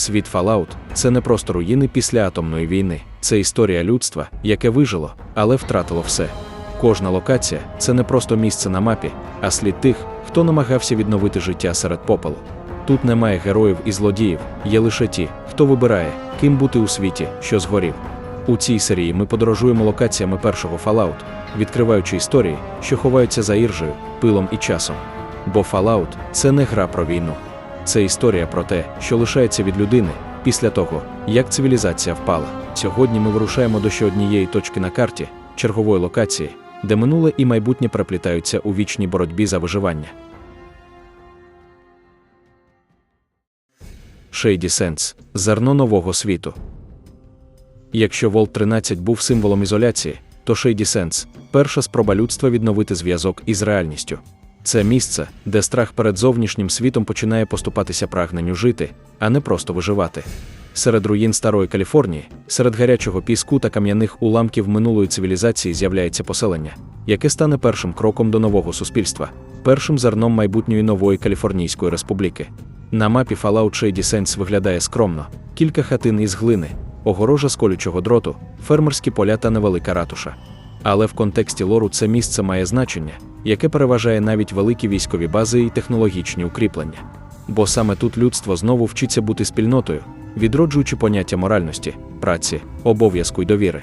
Світ Fallout – це не просто руїни після атомної війни, це історія людства, яке вижило, але втратило все. Кожна локація це не просто місце на мапі, а слід тих, хто намагався відновити життя серед попелу. Тут немає героїв і злодіїв, є лише ті, хто вибирає, ким бути у світі, що згорів. У цій серії ми подорожуємо локаціями першого Fallout, відкриваючи історії, що ховаються за іржею, пилом і часом. Бо Fallout – це не гра про війну. Це історія про те, що лишається від людини після того, як цивілізація впала. Сьогодні ми вирушаємо до ще однієї точки на карті, чергової локації, де минуле і майбутнє переплітаються у вічній боротьбі за виживання. Shady Sense – зерно нового світу. Якщо Волт 13 був символом ізоляції, то Shady Sense – перша спроба людства відновити зв'язок із реальністю. Це місце, де страх перед зовнішнім світом починає поступатися прагненню жити, а не просто виживати. Серед руїн старої Каліфорнії, серед гарячого піску та кам'яних уламків минулої цивілізації з'являється поселення, яке стане першим кроком до нового суспільства, першим зерном майбутньої нової Каліфорнійської республіки. На мапі Fallout Shady Sense виглядає скромно: кілька хатин із глини, огорожа з колючого дроту, фермерські поля та невелика ратуша. Але в контексті лору це місце має значення, яке переважає навіть великі військові бази і технологічні укріплення. Бо саме тут людство знову вчиться бути спільнотою, відроджуючи поняття моральності, праці, обов'язку й довіри.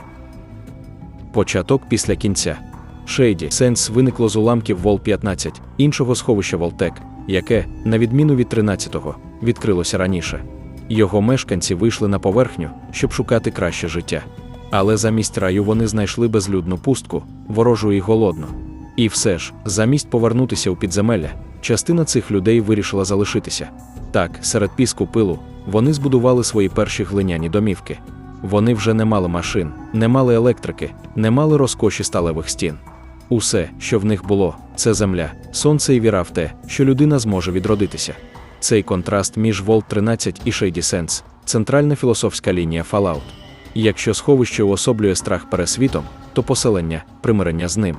Початок після кінця. Шейді Сенс виникло з уламків Вол 15, іншого сховища Волтек, яке, на відміну від 13-го, відкрилося раніше. Його мешканці вийшли на поверхню, щоб шукати краще життя. Але замість раю вони знайшли безлюдну пустку, ворожу і голодну. І все ж, замість повернутися у підземелля, частина цих людей вирішила залишитися. Так, серед піску пилу, вони збудували свої перші глиняні домівки. Вони вже не мали машин, не мали електрики, не мали розкоші сталевих стін. Усе, що в них було, це земля, сонце і віра в те, що людина зможе відродитися. Цей контраст між Волт 13 і Shady Sense – центральна філософська лінія Fallout. Якщо сховище уособлює страх перед світом, то поселення примирення з ним.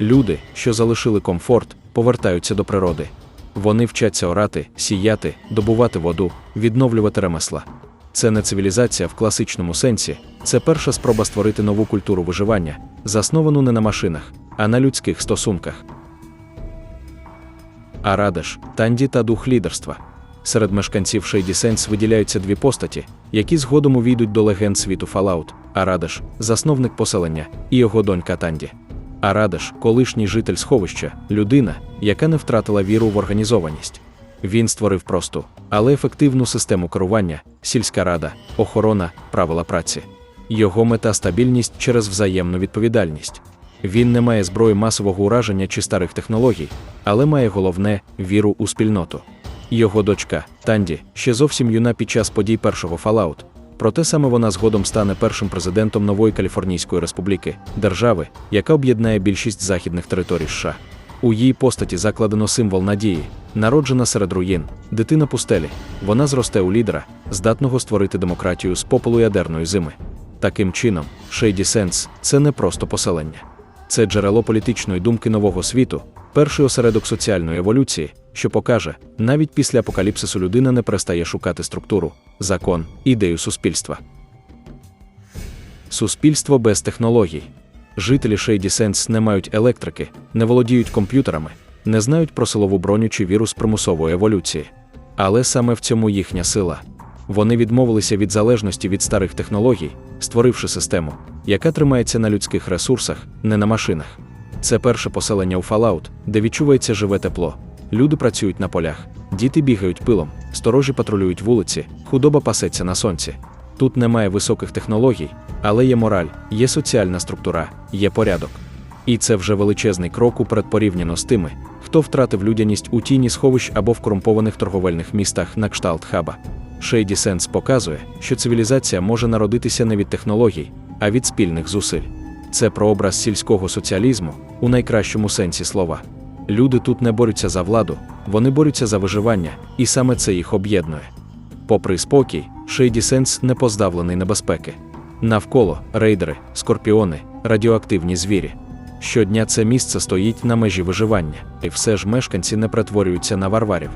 Люди, що залишили комфорт, повертаються до природи. Вони вчаться орати, сіяти, добувати воду, відновлювати ремесла. Це не цивілізація в класичному сенсі, це перша спроба створити нову культуру виживання, засновану не на машинах, а на людських стосунках. Арадеш, Танді та дух лідерства. Серед мешканців Shady Sense виділяються дві постаті, які згодом увійдуть до легенд світу Fallout – Арадеш, засновник поселення, і його донька Танді. Арадеш, колишній житель сховища, людина, яка не втратила віру в організованість. Він створив просту, але ефективну систему керування, сільська рада, охорона, правила праці. Його мета стабільність через взаємну відповідальність. Він не має зброї масового ураження чи старих технологій, але має головне віру у спільноту. Його дочка Танді ще зовсім юна під час подій першого Fallout, проте саме вона згодом стане першим президентом нової Каліфорнійської республіки, держави, яка об'єднає більшість західних територій США. У її постаті закладено символ надії, народжена серед руїн, дитина пустелі. Вона зросте у лідера, здатного створити демократію з попелу ядерної зими. Таким чином, Shady Sense – це не просто поселення. Це джерело політичної думки нового світу, перший осередок соціальної еволюції, що покаже, навіть після апокаліпсису людина не перестає шукати структуру, закон, ідею суспільства. Суспільство без технологій. Жителі Shady Sense не мають електрики, не володіють комп'ютерами, не знають про силову броню чи вірус примусової еволюції. Але саме в цьому їхня сила. Вони відмовилися від залежності від старих технологій, створивши систему, яка тримається на людських ресурсах, не на машинах. Це перше поселення у Fallout, де відчувається живе тепло. Люди працюють на полях, діти бігають пилом, сторожі патрулюють вулиці, худоба пасеться на сонці. Тут немає високих технологій, але є мораль, є соціальна структура, є порядок. І це вже величезний крок уперед порівняно з тими, хто втратив людяність у тіні сховищ або в корумпованих торговельних містах на кшталт хаба. Shady Sense показує, що цивілізація може народитися не від технологій, а від спільних зусиль. Це прообраз сільського соціалізму у найкращому сенсі слова. Люди тут не борються за владу, вони борються за виживання, і саме це їх об'єднує. Попри спокій, Shady Sense не позбавлений небезпеки. Навколо рейдери, скорпіони, радіоактивні звірі. Щодня це місце стоїть на межі виживання, і все ж мешканці не перетворюються на варварів.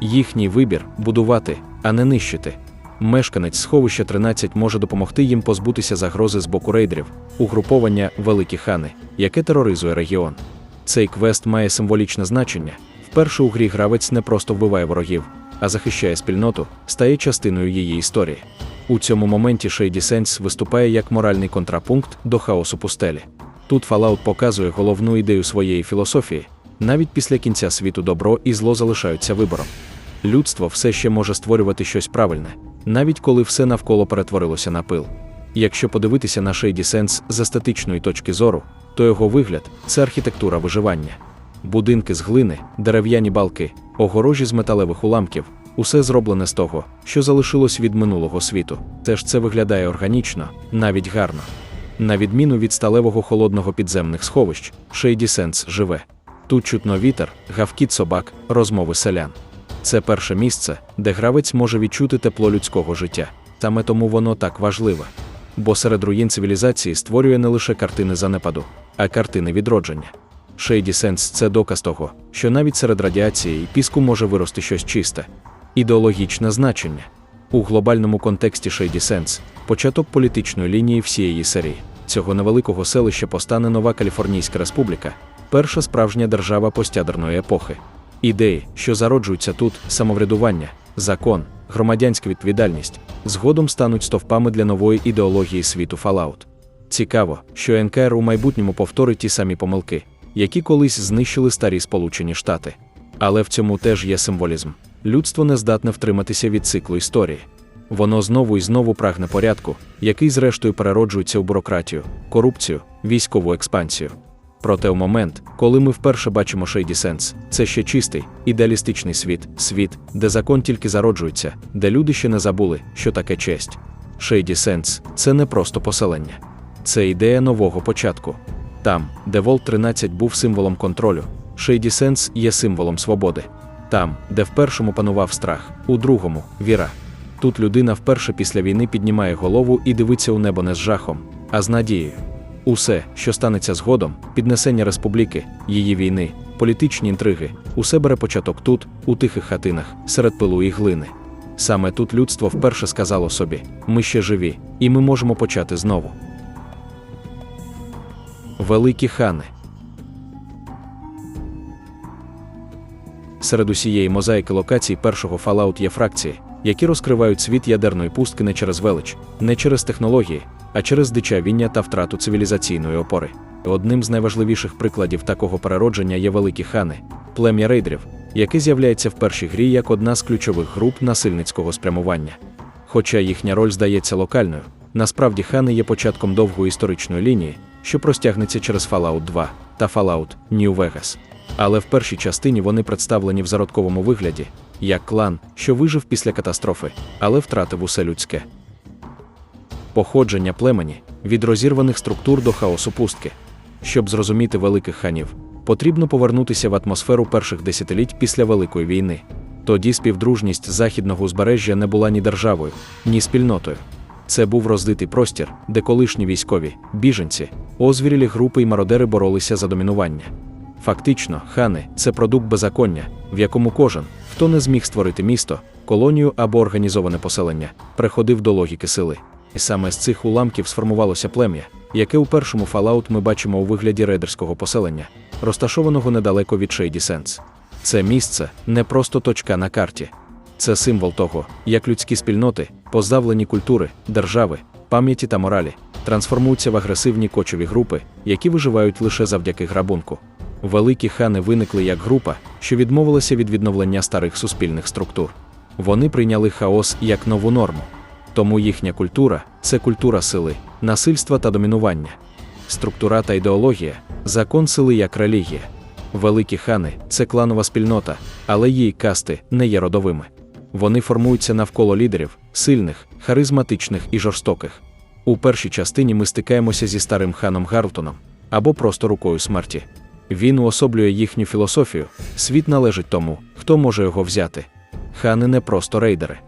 Їхній вибір будувати, а не нищити. Мешканець сховища 13 може допомогти їм позбутися загрози з боку рейдерів, угруповання Великі хани, яке тероризує регіон. Цей квест має символічне значення. Вперше у грі гравець не просто вбиває ворогів, а захищає спільноту, стає частиною її історії. У цьому моменті Shady Sense виступає як моральний контрапункт до хаосу пустелі. Тут Fallout показує головну ідею своєї філософії. Навіть після кінця світу добро і зло залишаються вибором. Людство все ще може створювати щось правильне, навіть коли все навколо перетворилося на пил. Якщо подивитися на Shady Sense з естетичної точки зору, то його вигляд це архітектура виживання. Будинки з глини, дерев'яні балки, огорожі з металевих уламків усе зроблене з того, що залишилось від минулого світу. Теж це виглядає органічно, навіть гарно. На відміну від сталевого холодного підземних сховищ, Shady Sense живе. Тут чутно вітер, гавкіт собак, розмови селян. Це перше місце, де гравець може відчути тепло людського життя. Саме тому воно так важливе. Бо серед руїн цивілізації створює не лише картини занепаду, а картини відродження. Shady Sense – це доказ того, що навіть серед радіації піску може вирости щось чисте. Ідеологічне значення. У глобальному контексті Shady Sense – початок політичної лінії всієї серії. Цього невеликого селища постане нова Каліфорнійська республіка, перша справжня держава постядерної епохи. Ідеї, що зароджуються тут, самоврядування, закон, громадянська відповідальність, згодом стануть стовпами для нової ідеології світу Fallout. Цікаво, що НКР у майбутньому повторить ті самі помилки, які колись знищили старі Сполучені Штати. Але в цьому теж є символізм. Людство не здатне втриматися від циклу історії. Воно знову і знову прагне порядку, який зрештою перероджується у бюрократію, корупцію, військову експансію. Проте у момент, коли ми вперше бачимо Shady Sense, це ще чистий, ідеалістичний світ, світ, де закон тільки зароджується, де люди ще не забули, що таке честь. Shady Sense – це не просто поселення, це ідея нового початку. Там, де Волт 13 був символом контролю, Shady Sense є символом свободи. Там, де в першому панував страх, у другому віра. Тут людина вперше після війни піднімає голову і дивиться у небо не з жахом, а з надією. Усе, що станеться згодом, піднесення республіки, її війни, політичні інтриги, усе бере початок тут, у тихих хатинах, серед пилу і глини. Саме тут людство вперше сказало собі: ми ще живі, і ми можемо почати знову. Великі хани. Серед усієї мозаїки локацій першого Fallout є фракції, які розкривають світ ядерної пустки не через велич, не через технології, а через дичавіння та втрату цивілізаційної опори. Одним з найважливіших прикладів такого переродження є великі хани, плем'я рейдерів, яке з'являється в першій грі як одна з ключових груп насильницького спрямування. Хоча їхня роль здається локальною, насправді хани є початком довгої історичної лінії, що простягнеться через Fallout 2 та Fallout New Vegas. Але в першій частині вони представлені в зародковому вигляді, як клан, що вижив після катастрофи, але втратив усе людське. Походження племені від розірваних структур до хаосу пустки. Щоб зрозуміти великих ханів, потрібно повернутися в атмосферу перших десятиліть після Великої війни. Тоді співдружність західного узбережжя не була ні державою, ні спільнотою. Це був роздитий простір, де колишні військові, біженці, озвірілі групи і мародери боролися за домінування. Фактично, хани це продукт беззаконня, в якому кожен, хто не зміг створити місто, колонію або організоване поселення, приходив до логіки сили. І саме з цих уламків сформувалося плем'я, яке у першому Fallout ми бачимо у вигляді рейдерського поселення, розташованого недалеко від Shady Sense. Це місце не просто точка на карті, це символ того, як людські спільноти, позбавлені культури, держави, пам'яті та моралі, трансформуються в агресивні кочові групи, які виживають лише завдяки грабунку. Великі хани виникли як група, що відмовилася від відновлення старих суспільних структур. Вони прийняли хаос як нову норму. Тому їхня культура це культура сили, насильства та домінування. Структура та ідеологія, закон сили як релігія. Великі хани це кланова спільнота, але її касти не є родовими. Вони формуються навколо лідерів, сильних, харизматичних і жорстоких. У першій частині ми стикаємося зі старим ханом Гарлтоном або просто рукою смерті. Він уособлює їхню філософію, світ належить тому, хто може його взяти. Хани не просто рейдери.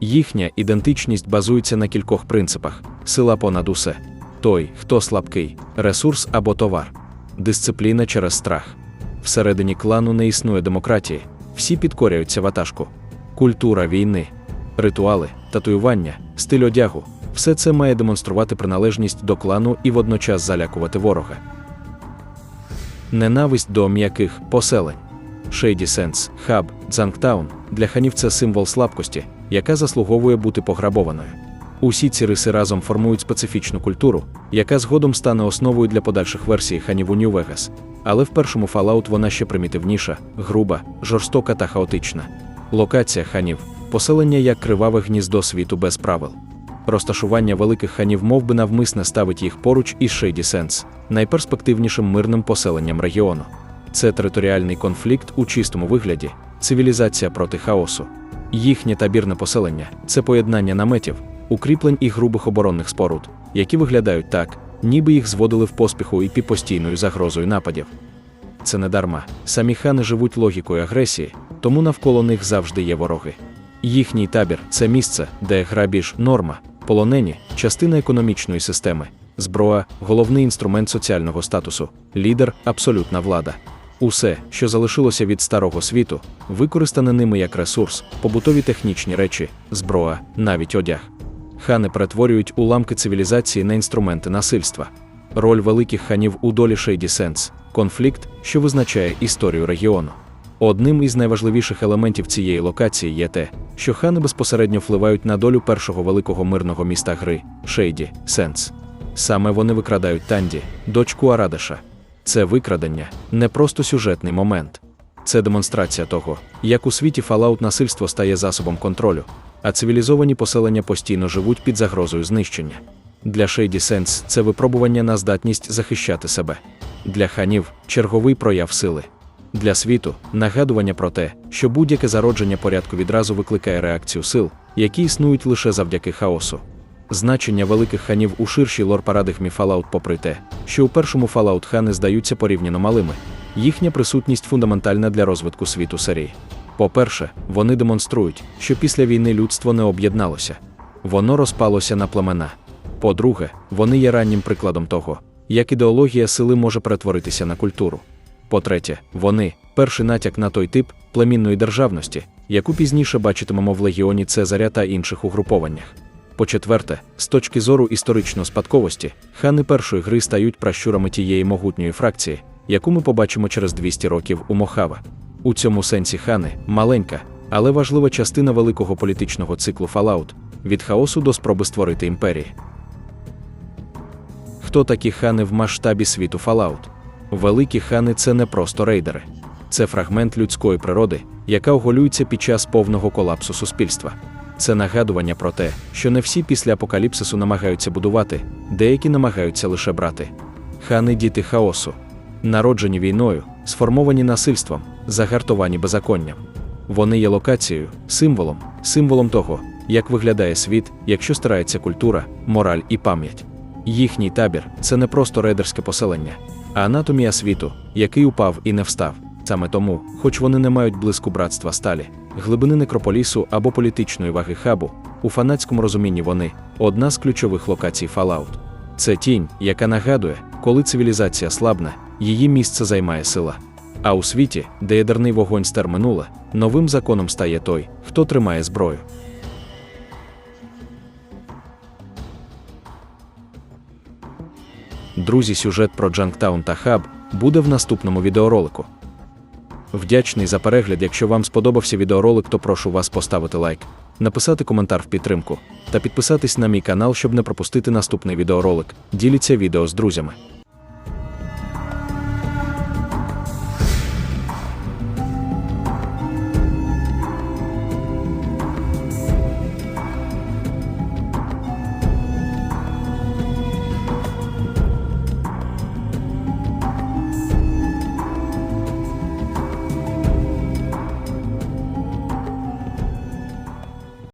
Їхня ідентичність базується на кількох принципах: сила понад усе, той, хто слабкий, ресурс або товар, дисципліна через страх. Всередині клану не існує демократії, всі підкоряються ватажку. Культура війни. ритуали, татуювання, стиль одягу все це має демонструвати приналежність до клану і водночас залякувати ворога. Ненависть до м'яких поселень. Шейді Сенс, Хаб, Дзангтаун для ханів це символ слабкості, яка заслуговує бути пограбованою. Усі ці риси разом формують специфічну культуру, яка згодом стане основою для подальших версій ханів у Нью-Вегас. Але в першому Fallout вона ще примітивніша, груба, жорстока та хаотична. Локація ханів поселення як криваве гніздо світу без правил. Розташування великих ханів мов би навмисне ставить їх поруч із Шейді Сенс, найперспективнішим мирним поселенням регіону. Це територіальний конфлікт у чистому вигляді, цивілізація проти хаосу. Їхнє табірне поселення це поєднання наметів, укріплень і грубих оборонних споруд, які виглядають так, ніби їх зводили в поспіху і під постійною загрозою нападів. Це не дарма. Самі хани живуть логікою агресії, тому навколо них завжди є вороги. Їхній табір це місце, де грабіж норма, полонені, частина економічної системи, зброя, головний інструмент соціального статусу, лідер, абсолютна влада. Усе, що залишилося від старого світу, використане ними як ресурс, побутові технічні речі, зброя, навіть одяг. Хани перетворюють уламки цивілізації на інструменти насильства. Роль великих ханів у долі Шейді Сенс конфлікт, що визначає історію регіону. Одним із найважливіших елементів цієї локації є те, що хани безпосередньо впливають на долю першого великого мирного міста гри Шейді Сенс. Саме вони викрадають Танді, дочку Арадиша. Це викрадення не просто сюжетний момент, це демонстрація того, як у світі Fallout насильство стає засобом контролю, а цивілізовані поселення постійно живуть під загрозою знищення. Для Шейді Сенс це випробування на здатність захищати себе. Для ханів черговий прояв сили. Для світу нагадування про те, що будь-яке зародження порядку відразу викликає реакцію сил, які існують лише завдяки хаосу. Значення великих ханів у ширшій лор-парадигмі Fallout попри те, що у першому Fallout хани здаються порівняно малими, їхня присутність фундаментальна для розвитку світу серії. По-перше, вони демонструють, що після війни людство не об'єдналося, воно розпалося на племена. По-друге, вони є раннім прикладом того, як ідеологія сили може перетворитися на культуру. По-третє, вони перший натяк на той тип племінної державності, яку пізніше бачитимемо в легіоні Цезаря та інших угрупованнях. По-четверте, з точки зору історичної спадковості, хани першої гри стають пращурами тієї могутньої фракції, яку ми побачимо через 200 років у Мохава. У цьому сенсі хани маленька, але важлива частина великого політичного циклу Fallout від хаосу до спроби створити імперії. Хто такі хани в масштабі світу Fallout? Великі хани це не просто рейдери, це фрагмент людської природи, яка оголюється під час повного колапсу суспільства. Це нагадування про те, що не всі після апокаліпсису намагаються будувати, деякі намагаються лише брати. Хани діти хаосу, народжені війною, сформовані насильством, загартовані беззаконням. Вони є локацією, символом, символом того, як виглядає світ, якщо старається культура, мораль і пам'ять. Їхній табір це не просто рейдерське поселення, а анатомія світу, який упав і не встав. Саме тому, хоч вони не мають блиску братства сталі, глибини некрополісу або політичної ваги хабу, у фанатському розумінні вони одна з ключових локацій Fallout. Це тінь, яка нагадує, коли цивілізація слабне, її місце займає сила. А у світі, де ядерний вогонь стер минуле, новим законом стає той, хто тримає зброю. Друзі, сюжет про Джанктаун та Хаб буде в наступному відеоролику. Вдячний за перегляд. Якщо вам сподобався відеоролик, то прошу вас поставити лайк, написати коментар в підтримку та підписатись на мій канал, щоб не пропустити наступний відеоролик. Діліться відео з друзями.